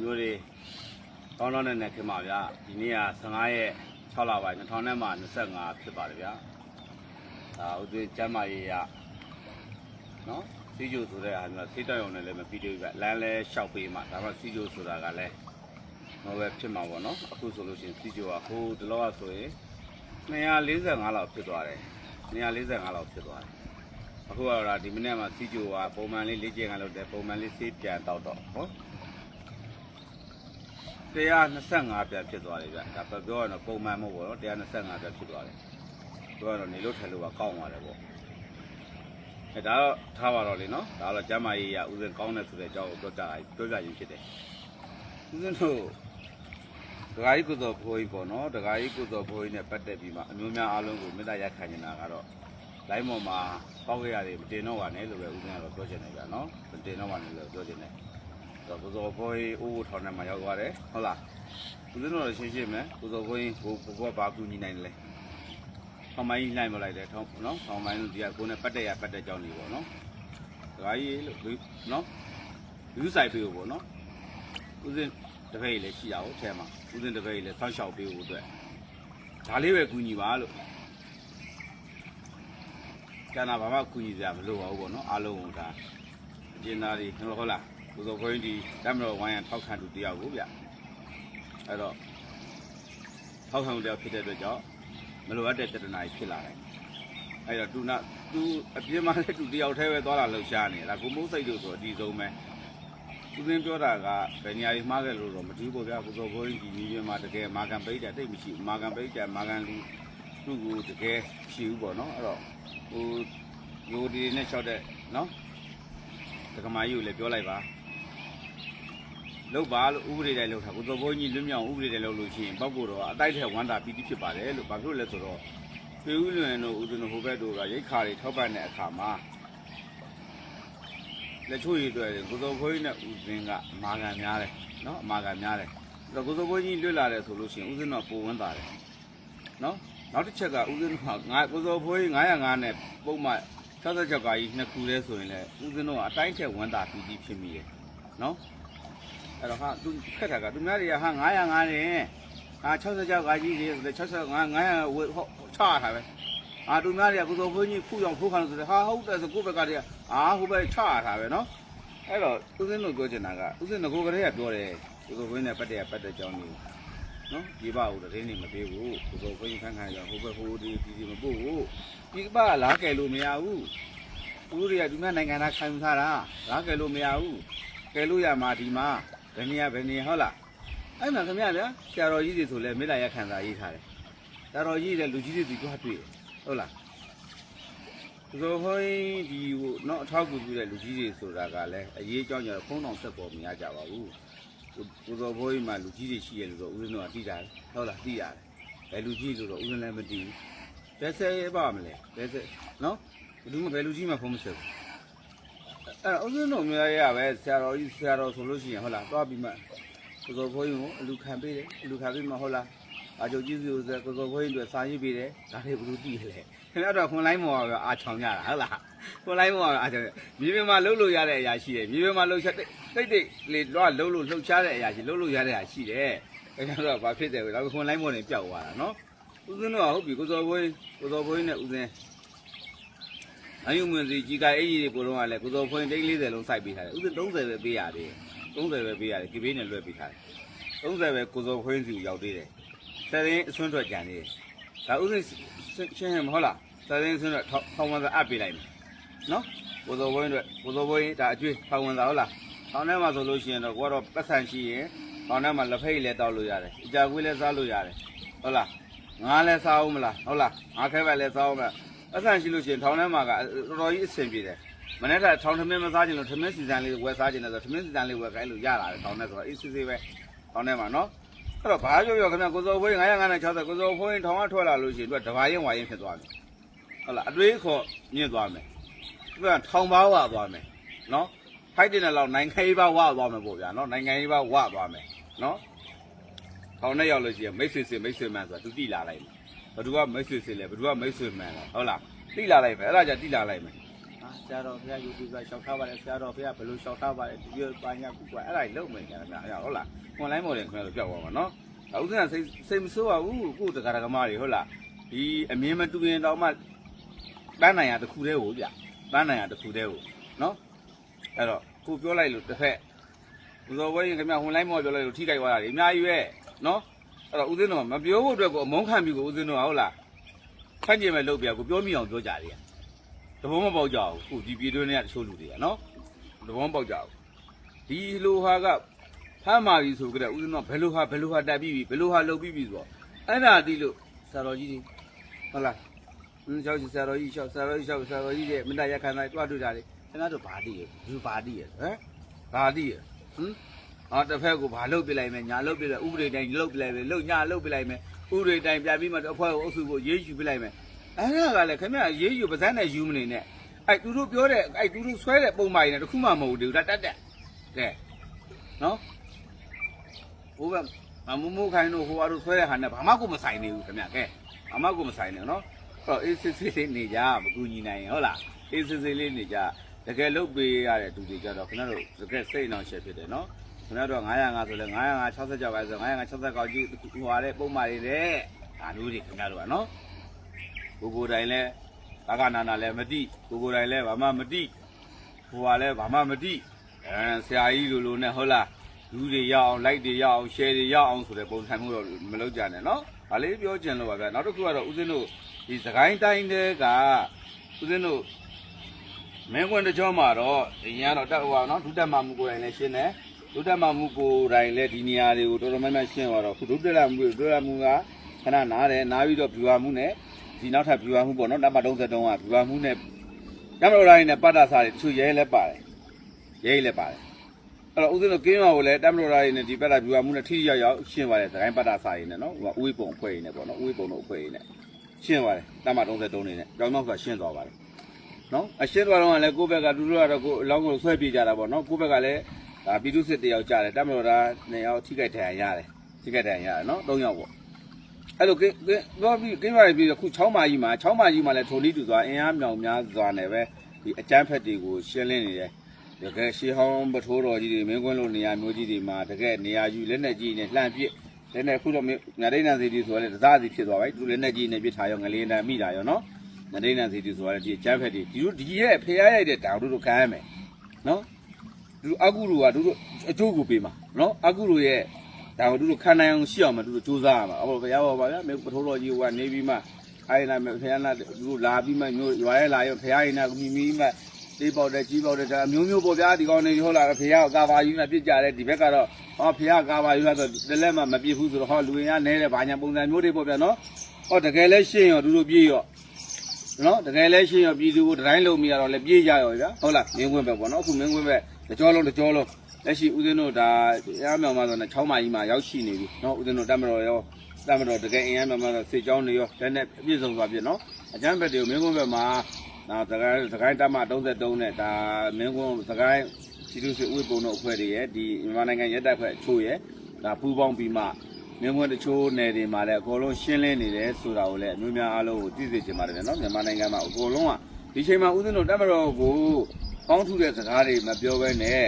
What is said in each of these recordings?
မျိုးတွေကောင်းတော့နဲ့နဲ့ခင်ပါဗျာဒီနေ့က15ရက်6လပိုင်း2000နဲ့မှ25ဖြစ်ပါတယ်ဗျာဒါဥဒိကျမ်းမာရေးရနော်စီဂျိုဆိုတဲ့ဟာမျိုးစိတ်တောက်ရုံနဲ့လည်းမပြီးသေးဘူးဗျလမ်းလဲလျှောက်ပေးမှဒါမှစီဂျိုဆိုတာကလည်းဟောပဲဖြစ်မှာပေါ့နော်အခုဆိုလို့ရှိရင်စီဂျိုကဟိုဒီလောကဆိုရင်245လောက်ဖြစ်သွားတယ်245လောက်ဖြစ်သွားတယ်အခုကတော့ဒီမနေ့မှာစီဂျိုကပုံမှန်လေးလေ့ကျင့်ခန်းလုပ်တယ်ပုံမှန်လေးဆေးပြန်တောက်တော့ဟော 125ပြန်ဖြစ်သွားတယ်ဗျဒါပြောပြောရတော့ပုံမှန်မဟုတ်ဘူးနော်125ပြန်ဖြစ်သွားတယ်ပြောရတော့နေလို့ထိုင်လို့ကကောင်းသွားတယ်ပေါ့အဲဒါတော့ထားပါတော့လေနော်ဒါတော့ကျမ်းမာရေးရဥစဉ်ကောင်းတယ်ဆိုတဲ့အကြောင်းကိုပြောကြပြောကြရင်ဖြစ်တယ်ဥစဉ်တို့ဒကာကြီးကုသိုလ်ဘိုးကြီးပေါ့နော်ဒကာကြီးကုသိုလ်ဘိုးကြီးနဲ့ပတ်သက်ပြီးမှအမျိုးများအားလုံးကိုမေတ္တာရက်ခံနေတာကတော့လိုင်းပေါ်မှာပေါက်ခဲ့ရတယ်မတင်တော့ပါနဲ့လို့ပဲဦးဇင်းကတော့ပြောချင်တယ်ဗျာနော်မတင်တော့ပါနဲ့လို့ပြောချင်တယ် တော့ကိုစောဘောကြီးအိုးထောင်ထဲမှာရောက်သွားတယ်ဟုတ်လားဦးဇင်းတို့ရှင်းရှင်းမယ်ကိုစောဘောကြီးဟိုဘဘဘာကူညီနိုင်တယ်လဲထောင်မိုင်းလိုက်မလိုက်တယ်ထောင်နော်ထောင်မိုင်းတို့ဒီကကိုနဲ့ပတ်တက်ရပတ်တက်ကြောင်းနေပေါ့နော်ဒကာကြီးလို့နော်လူဆိုင်ပေးဖို့ပေါ့နော်ဦးဇင်းတပည့်လည်းရှိရအောင်အဲမှာဦးဇင်းတပည့်လည်းဆောက်ရှောက်ပေးဖို့အတွက်ဒါလေးပဲကူညီပါလို့ကျန်တာဘာမှကူညီစရာမလိုပါဘူးပေါ့နော်အားလုံးကဒါအကျဉ်းသားတွေဟုတ်ဟုတ်လား ကိုစောခွင်းဒီတမတော်ဝိုင်းရထောက်ခံသူတယောက်ကိုဗျအဲ့တော့ထောက်ခံသူတယောက်ဖြစ်တဲ့အတွက်ကြောင့်မလိုအပ်တဲ့တတနာကြီးဖြစ်လာတယ်အဲ့တော့သူနာသူအပြင်းမနဲ့သူတယောက်တည်းပဲသွားလာလှုပ်ရှားနေတယ်ဒါကိုမိုးစိတ်တို့ဆိုအတီဆုံးပဲသူသင်ပြောတာကဘယ်နေရာကြီးမှားခဲ့လို့တော့မတူဘူးဗျာကိုစောခွင်းဒီနီးပြမှာတကယ်မာကန်ပိတ်တယ်တိတ်မရှိဘူးမာကန်ပိတ်တယ်မာကန်လူသူ့ကိုတကယ်ရှိဘူးပေါ့နော်အဲ့တော့ဟိုရိုဒီနဲ့လျှောက်တဲ့နော်တက္ကမကြီးကိုလည်းပြောလိုက်ပါ လောက်ပါလို့ဥပဒေတိုင်းလောက်တာကိုသောဘုန်းကြီးလွတ်မြောက်ဥပဒေတိုင်းလောက်လို့ရှိရင်ပောက်ကိုတော့အတိုက်ထဲဝမ်းသာပီတိဖြစ်ပါတယ်လို့ဘာဖြစ်လို့လဲဆိုတော့ပြည်ဦးလွင်တို့ဦးဇင်းတို့ဟိုဘက်တို့ကရိတ်ခါတွေထောက်ပံ့တဲ့အခါမှာလက်ချိုးရည်တွေ့တယ်ကိုသောဘုန်းကြီးနဲ့ဦးဇင်းကအမာခံများတယ်နော်အမာခံများတယ်အဲ့တော့ကိုသောဘုန်းကြီးလွတ်လာတယ်ဆိုလို့ရှိရင်ဦးဇင်းတော့ပုံဝန်းတာတယ်နော်နောက်တစ်ချက်ကဦးဇင်းတို့ကငါကိုစောဖိုးကြီး905နဲ့ပုံမှန်66ကကြီးနှစ်ခုလဲဆိုရင်လည်းဦးဇင်းတို့ကအတိုင်းထက်ဝန်တာပီတိဖြစ်မိတယ်နော် အဲ့တော့ဟာသူခက်တာကသူများတွေကဟာ905နဲ့ဟာ66ကကြီးတွေဆိုတဲ့65 900ဝဟောချတာပဲအာသူများတွေကကိုစောဖိုးကြီးဖူးအောင်ဖူးခံလို့ဆိုတယ်ဟာဟုတ်တယ်ဆိုကိုယ့်ဘက်ကတည်းကအာဟိုဘက်ချတာပဲနော်အဲ့တော့ဦးဇင်းတို့ပြောချင်တာကဦးဇင်းငကိုကလေးကပြောတယ်ကိုစောဖိုးကြီးနဲ့ပတ်တဲ့ပတ်တဲ့ကြောင်းနေနော်ဒီပကိုတည်းနေမပေးဘူးကိုယ်ကိုယ်ခန်းခန်းရဟိုဘက်ဟိုဒီဒီဒီမပို့ဘူးဒီပကလားကဲလို့မရဘူးသူတို့တွေကဒီမှာနိုင်ငံသားခံယူထားတာလားကဲလို့မရဘူးကဲလို့ရမှာဒီမှာ ဘယ်နေရဘယ်နေဟုတ်လားအဲ့မှာခင်ဗျာဗျာဆရာတော်ကြီးတွေဆိုလဲမေတ္တာရခံစာရေးထားတယ်ဆရာတော်ကြီးတွေလူကြီးတွေဒီကွာတွေ့ဟုတ်လားဒီလိုဟိုဒီဟိုနော်အထောက်အကူပြုတဲ့လူကြီးတွေဆိုတာကလည်းအရေးအကြောင်းကြောင့်ဖုံးတော်ဆက်ပေါ်မရကြပါဘူးကိုစောဘိုးကြီးမှာလူကြီးတွေရှိရလို့တော့ဦးဇင်းတို့ကသိကြတယ်ဟုတ်လားသိရတယ်ဘယ်လူကြီးလို့တော့ဦးဇင်းလည်းမသိဘူးဘယ်ဆဲပါမလဲဘယ်ဆဲနော်ဘယ်လူဘယ်လူကြီးမှဖုံးမဆက်ဘူး အဲ့တော့ဦးဇင်းတို့မျိုးရရပဲဆရာတော်ကြီးဆရာတော်ဆိုလို့ရှိရင်ဟုတ်လားသွားပြီးမှကိုစောဘိုးကြီးကိုအလူခံပေးတယ်အလူခံပေးမှဟုတ်လားအာချုပ်ကြီးစီကိုကိုစောဘိုးကြီးတို့စာရေးပေးတယ်ဒါတွေဘယ်လိုသိလဲခင်ဗျားတို့ခွန်လိုင်းမော်ကအာချောင်ကြတာဟုတ်လားခွန်လိုင်းမော်ကအာချောင်မြေပြင်မှာလှုပ်လို့ရတဲ့အရာရှိတယ်မြေပြင်မှာလှုပ်ချက်တိတ်တိတ်လေတော့လှုပ်လို့လှုပ်ရှားတဲ့အရာရှိလှုပ်လို့ရတဲ့အရာရှိတယ်ခင်ဗျားတို့ကဘာဖြစ်တယ်လဲခွန်လိုင်းမော်နေပျောက်သွားတာနော်ဦးစင်းတို့ကဟုတ်ပြီကိုစောဘိုးကိုစောဘိုးနဲ့ဦးစင်း အယုံမင်းစီကြီးကအဲ့ကြီးတွေကိုတော့ကလည်းကိုစောဖွင့်တိတ်40လုံးစိုက်ပေးထားတယ်ဦးစင်း30ပဲပေးရတယ်30ပဲပေးရတယ်ဒီဘေးနဲ့လွှဲပေးထားတယ်30ပဲကိုစောဖွင့်စီကိုရောက်သေးတယ်စရင်အဆွန်းထွက်ကြံနေတယ်ဒါဦးစင်းရှင်းမဟုတ်လားစရင်ဆွန်းထွက်ထောင်းမသာအပ်ပေးလိုက်မယ်နော်ကိုစောဖွင့်အတွက်ကိုစောဖွင့်ဒါအကျွေးထောင်းဝင်သာဟုတ်လားထောင်းထဲမှာဆိုလို့ရှိရင်တော့ကိုကတော့ပတ်ဆန်ရှိရင်ထောင်းထဲမှာလက်ဖိတ်လည်းတောက်လို့ရတယ်အကြာကွေးလည်းစားလို့ရတယ်ဟုတ်လားငါလည်းစားအောင်မလားဟုတ်လားငါခဲပဲလည်းစားအောင်မလား အဆန်ရှိလို့ရှိရင်ထောင်ထဲမှာကတော်တော်ကြီးအဆင်ပြေတယ်မနေ့ကထောင်ထမင်းမစားချင်လို့ထမင်းစီစံလေးဝယ်စားချင်တယ်ဆိုထမင်းစီစံလေးဝယ်ခိုင်းလို့ရလာတယ်ထောင်ထဲဆိုတော့အေးစစ်စစ်ပဲထောင်ထဲမှာနော်အဲ့တော့ဘာပြောပြောခင်ဗျကိုစောဖွေး900နဲ့60ကိုစောဖွေးထောင်ကထွက်လာလို့ရှိရင်သူကတဘာရင်ဝါရင်ဖြစ်သွားတယ်ဟုတ်လားအတွေးခေါ်ညစ်သွားမယ်သူကထောင်ပါဝသွားမယ်နော်ဖိုက်တင်တဲ့လောက်နိုင်ငံရေးပါဝသွားမယ်ပေါ့ဗျာနော်နိုင်ငံရေးပါဝသွားမယ်နော်ထောင်နဲ့ရောက်လို့ရှိရင်မိတ်ဆွေဆွေမိတ်ဆွေမှန်ဆိုတာသူတိလာလိုက်မယ် ဘယ်သူကမိတ်ဆွေဆွေလဲဘယ်သူကမိတ်ဆွေမှန်လဲဟုတ်လားတိလာလိုက်မယ်အဲ့ဒါကြတိလာလိုက်မယ်ဟာဆရာတော်ဖះ YouTube ကရှောက်ထားပါတယ်ဆရာတော်ဖះဘယ်လိုရှောက်ထားပါတယ်ဒီလိုပါညာကူကွာအဲ့ဒါကြီးလုံးမယ်ကြာဗျာဟုတ်လား online model ခင်ဗျားတို့ပြောက်သွားပါနော်ဒါဥစဉ်ကစိတ်စိတ်မဆိုးပါဘူးကိုယ်တက္ကရာကမတွေဟုတ်လားဒီအမြင်မတူရင်တော့မှပန်းနိုင်ရတစ်ခုတည်းကိုဗျပန်းနိုင်ရတစ်ခုတည်းကိုနော်အဲ့တော့ကိုပြောလိုက်လို့တစ်ဖက်ဦးစောဝဲရင်ခင်ဗျာ online model ပြောလိုက်လို့ထိကြိုက်သွားတာလေအများကြီးပဲနော် အဲ့တော့ဦးစင်းတော့မပြောဖို့အတွက်ကိုအမုန်းခံပြီးကိုဦးစင်းတော့ဟုတ်လားဖတ်ကြည့်မဲ့လုပ်ပြကိုပြောမိအောင်ပြောကြတယ်တဘောမပေါက်ကြဘူးခုဒီပြည်တွင်းတွေကတချို့လူတွေကနော်တဘောမပေါက်ကြဘူးဒီလိုဟာကဖမ်းမာပြီဆိုကြတဲ့ဦးဇင်းတော့ဘယ်လိုဟာဘယ်လိုဟာတက်ပြီးပြီဘယ်လိုဟာလုပ်ပြီးပြီဆိုတော့အဲ့ဒါတိလို့ဆရာတော်ကြီးတွေဟုတ်လားအင်းကျောင်းဆရာတော်ကြီးရှောက်ဆရာတော်ကြီးရှောက်ဆရာတော်ကြီးတဲ့မန္တရခန္ဓာတွားတွေ့တာလေခင်ဗျားတို့ဘာတိရဘူးဘာတိရဟမ်ဘာတိရဟမ် အော်တစ်ဖက်ကိုဘာလုပ်ပြလိုက်မယ်ညာလုပ်ပြလိုက်ဥပဒေတိုင်းလုပ်ပြလိုက်မယ်လုပ်ညာလုပ်ပြလိုက်မယ်ဥပဒေတိုင်းပြပြီးမှတစ်ဖွဲ့ကိုအုပ်စုကိုရေးယူပြလိုက်မယ်အဲ့ဒါကလည်းခင်ဗျာရေးယူပါဇက်နဲ့ယူမနေနဲ့အဲ့သူတို့ပြောတဲ့အဲ့သူတို့ဆွဲတဲ့ပုံမှန်နေတခုမှမဟုတ်ဘူးဒါတက်တက်ကဲနော်ဟိုဘက်မမမိုးခိုင်းတို့ဟိုအတို့ဆွဲတဲ့ဟာနဲ့ဘာမှကိုမဆိုင်နေဘူးခင်ဗျကဲဘာမှကိုမဆိုင်နေဘူးနော်အဲ့တော့အေးစစ်စစ်လေးနေကြမကူညီနိုင်ရင်ဟုတ်လားအေးစစ်စစ်လေးနေကြတကယ်လုတ်ပေးရတဲ့သူတွေကြတော့ခင်ဗျားတို့တကယ်စိတ်နှောင့်ရှက်ဖြစ်တယ်နော် ခင်ဗျားတို့905ဆိုလဲ905 66ပဲဆို960ကောက်ကြီးဟိုဟာတဲ့ပုံမှန်တွေတဲ့ဒါမျိုးတွေခင်ဗျားတို့ကနော်ကိုကိုတိုင်းလဲဘာကနာနာလဲမတိကိုကိုတိုင်းလဲဘာမှမတိဟိုဟာလဲဘာမှမတိအဲဆရာကြီးလိုလိုနဲ့ဟုတ်လားလူတွေရအောင် like တွေရအောင် share တွေရအောင်ဆိုတဲ့ပုံစံမျိုးတော့မလုပ်ကြနဲ့နော်ဒါလေးပြောချင်လို့ပါဗျာနောက်တစ်ခုကတော့ဦးဇင်းတို့ဒီစကိုင်းတိုင်းတဲကဦးဇင်းတို့မင်းကွန်းတကြောမှာတော့အရင်ကတော့တက်ဟိုပါနော်ဒုတက်မှမူကိုယ်တိုင်နဲ့ရှင်းတယ် ဒုတက်မမှုကိုယ်တိုင်လည်းဒီနေရာတွေကိုတော်တော်များများရှင်းသွားတော့ခုဒုတက်လာမှုဒုတက်လာမှုကခဏနားတယ်နားပြီးတော့ viewer မှုနဲ့ဒီနောက်ထပ် viewer မှုပေါ့နော်နံပါတ်33က viewer မှုနဲ့နံပါတ်တိုင်းနဲ့ပတ်တာစားတွေတချို့ရဲလည်းပါတယ်ရဲလည်းပါတယ်အဲ့တော့ဦးဇင်းတို့ကင်းရောကိုလည်းတမ်လိုရာတွေနဲ့ဒီပတ်တာ viewer မှုနဲ့ထိထိရောက်ရောက်ရှင်းပါတယ်သခိုင်းပတ်တာစားတွေနဲ့နော်ဟိုဥွေပုံအဖွဲ့တွေနဲ့ပေါ့နော်ဥွေပုံတို့အဖွဲ့တွေနဲ့ရှင်းပါတယ်နံပါတ်33နေနဲ့ကြောင်းတော့ဆိုရှင်းသွားပါတယ်နော်အရှင်းသွားတော့လည်းကိုယ့်ဘက်ကတူတူကတော့ကိုအလောင်းကိုဆွဲပြေးကြတာပေါ့နော်ကိုယ့်ဘက်ကလည်း ဒါပြည်သူစစ်တယောက်ကြားတယ်တမ်မတော်ရာနှစ်ယောက်ထိခိုက်ထန်ရတယ်ထိခိုက်ထန်ရတယ်နော်၃ယောက်ပေါ့အဲ့လိုကင်းကင်းတော့ပြီးကင်းရွာတွေပြီးခု6မာကြီးမှာ6မာကြီးမှာလည်းထိုနည်းတူစွာအင်အားမြောင်များစွာနဲ့ပဲဒီအကျန်းဖက်တွေကိုရှင်းလင်းနေတယ်တကယ်ရှေးဟောင်းပထိုးတော်ကြီးတွေမင်းကွန်းလိုနေရာမျိုးကြီးတွေမှာတကယ်နေရာယူလက်နဲ့ကြီးနဲ့လှမ်းပစ်လက်နဲ့ခုတော့ငဒိဏစီတီဆိုရတဲ့ဒဇစီဖြစ်သွားပြီသူလက်နဲ့ကြီးနဲ့ပစ်ထားရောငလေးနဲ့မိတာရောနော်ငဒိဏစီတီဆိုရတဲ့ဒီကျန်းဖက်တွေဒီတို့ဒီရဲ့ဖျားရိုက်တဲ့တောင်တို့တို့ခံရမယ်နော်ဒီ တို့အကုလူကတို့တို့အကျိုးကိုပေးမှာနော်အကုလူရဲ့တောင်တို့တို့ခံနိုင်အောင်ရှိအောင်မတို့တို့စူးစမ်းရမှာအော်ဘုရားပါဗျာမင်းပထိုးတော်ကြီးကနေပြီးမှအဲ့ဒါမဲ့ဖျားနာတို့လာပြီးမှမျိုးရွာရဲလာရောဖျားရင်နာမိမိမှသေးပေါက်တယ်ကြီးပေါက်တယ်ဒါအမျိုးမျိုးပေါ့ဗျာဒီကောင်တွေဟုတ်လားဖေရကာဘာယူနဲ့ပြစ်ကြတယ်ဒီဘက်ကတော့ဟောဖေရကာဘာယူဆိုတလက်မှမပြစ်ဘူးဆိုတော့ဟောလူရင်းကနဲတယ်ဘာညာပုံစံမျိုးတွေပေါ့ဗျာနော်ဟောတကယ်လဲရှင်းရောဒူတို့ပြေးရော နော်တကယ်လဲရှင်းရောပြည်သူကိုတိုင်းလုံးမိရတော့လဲပြေးကြရောဗျာဟုတ်လားမင်းခွင်းပဲပေါ့နော်အခုမင်းခွင်းပဲတကြောလုံးတကြောလုံးလက်ရှိဦးဇင်းတို့ဒါရမ်းမြောင်မှာဆိုတော့6မိုင်ကြီးမှာရောက်ရှိနေပြီနော်ဦးဇင်းတို့တမတော်ရောတမတော်တကယ်အင်ရမ်းမြောင်မှာဆိုစေချောင်းတွေရောလက်နဲ့အပြည့်စုံသွားပြည့်နော်အကျမ်းဘက်တွေကိုမင်းခွင်းဘက်မှာနောက်သခိုင်းသခိုင်းတမ33နဲ့ဒါမင်းကွန်းသခိုင်းချီလူစစ်ဥပုံတို့အဖွဲ့တွေရဲ့ဒီမြန်မာနိုင်ငံရဲတပ်ဖွဲ့အချို့ရဲ့ဒါပူးပေါင်းပြီးမှ မင်းကွန်းတချို့နယ်တွေမှာလည်းအကုန်လုံးရှင်းလင်းနေတယ်ဆိုတာကိုလည်းအမျိုးများအားလုံးကိုသိစေချင်ပါတယ်နော်မြန်မာနိုင်ငံမှာအကုန်လုံးကဒီချိန်မှာဦးဇင်းတို့တပ်မတော်ကိုပေါင်းထုတဲ့စကားတွေမပြောဘဲနဲ့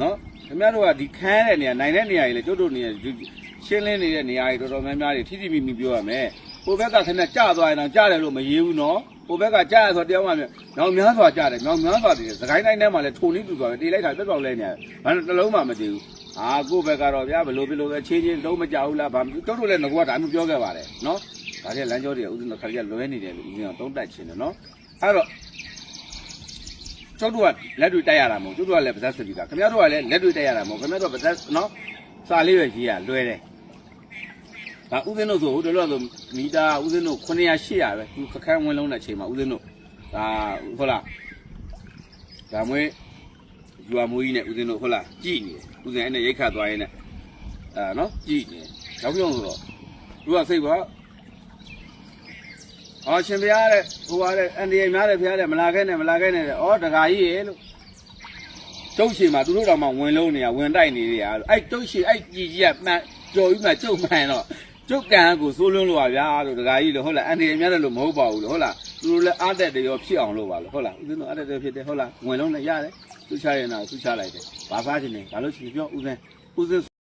နော်ခင်ဗျားတို့ကဒီခန်းတဲ့နေရာနိုင်တဲ့နေရာကြီးလေကျွတ်တို့နေရာရှင်းလင်းနေတဲ့နေရာကြီးတော်တော်များများတွေထိထိမိမိပြောရမယ်ဟိုဘက်ကခင်ဗျားကြသွားရင်တော့ကြားတယ်လို့မရေးဘူးနော်ဟိုဘက်ကကြားရဆိုတရားမှမြောင်များစွာကြားတယ်မြောင်များစွာတည်တယ်စကိုင်းတိုင်းထဲမှာလည်းထုံနေတူသွားတယ်တေးလိုက်တာပြက်ပြောက်လဲနေတယ်ဘာလို့တစ်လုံးမှမတည်ဘူး အာကိုယ့်ဘက်ကတော့ဗျာဘယ်လိုဘယ်လိုပဲချင်းချင်းလုံးမကြဘူးလားဘာတို့တို့လည်းငကွာဒါမျိုးပြောခဲ့ပါတယ်နော်ဒါကြလမ်းကြောတွေဥစဉ်တော့ခါကြီးလွဲနေတယ်လို့ဥစဉ်တော့တုံးတက်ချင်းတယ်နော်အဲ့တော့ကျုပ်တို့ကလက်တွေတိုက်ရတာမဟုတ်ကျုပ်တို့ကလည်းပါဇက်စပီတာခင်ဗျားတို့ကလည်းလက်တွေတိုက်ရတာမဟုတ်ခင်ဗျားတို့ကပါဇက်နော်စာလေးပဲကြီးရလွဲတယ်ဒါဥစဉ်တို့ဆိုဟိုတလောဆိုမီတာဥစဉ်တို့900 800ပဲသူစခန်းဝင်လုံးတဲ့အချိန်မှာဥစဉ်တို့ဒါဟုတ်လားဒါမွေးယူအမွေးကြီးနဲ့ဥစဉ်တို့ဟုတ်လားကြည်နေတယ် ဥစဉ်အဲ့နဲ့ရိတ်ခတ်သွားရင်းနဲ့အာနော်ကြည်နေတယ်ကြောက်ကြောက်ဆိုတော့သူကစိတ်ပါအော်ရှင်ဘုရားတဲ့ဟိုပါတဲ့အန်ဒီများတဲ့ဘုရားတဲ့မလာခဲ့နဲ့မလာခဲ့နဲ့တဲ့ဩတခါကြီးရေလို့ကျုပ်ရှင်မှာသူတို့တော်မှဝင်လုံးနေရဝင်တိုက်နေရအဲ့ကျုပ်ရှင်အဲ့ကြည်ကြီးကမှန်ကြော်ပြီးမှကျုပ်မှန်တော့ကျုပ်ကံကိုစိုးလွန်းလို့ပါဗျာလို့တခါကြီးလို့ဟုတ်လားအန်ဒီအများတယ်လို့မဟုတ်ပါဘူးလို့ဟုတ်လားသူတို့လည်းအားတက်တယ်ရောဖြစ်အောင်လုပ်ပါလို့ဟုတ်လားဦးဇင်းတို့အားတက်တယ်ဖြစ်တယ်ဟုတ်လားဝင်လုံးလည်းရတယ် သူချရရင်တော့သူချလိုက်တယ်ဘာစားချင်လဲဘာလို့ချင်ပြောဦးဇင်းဦးဇင်း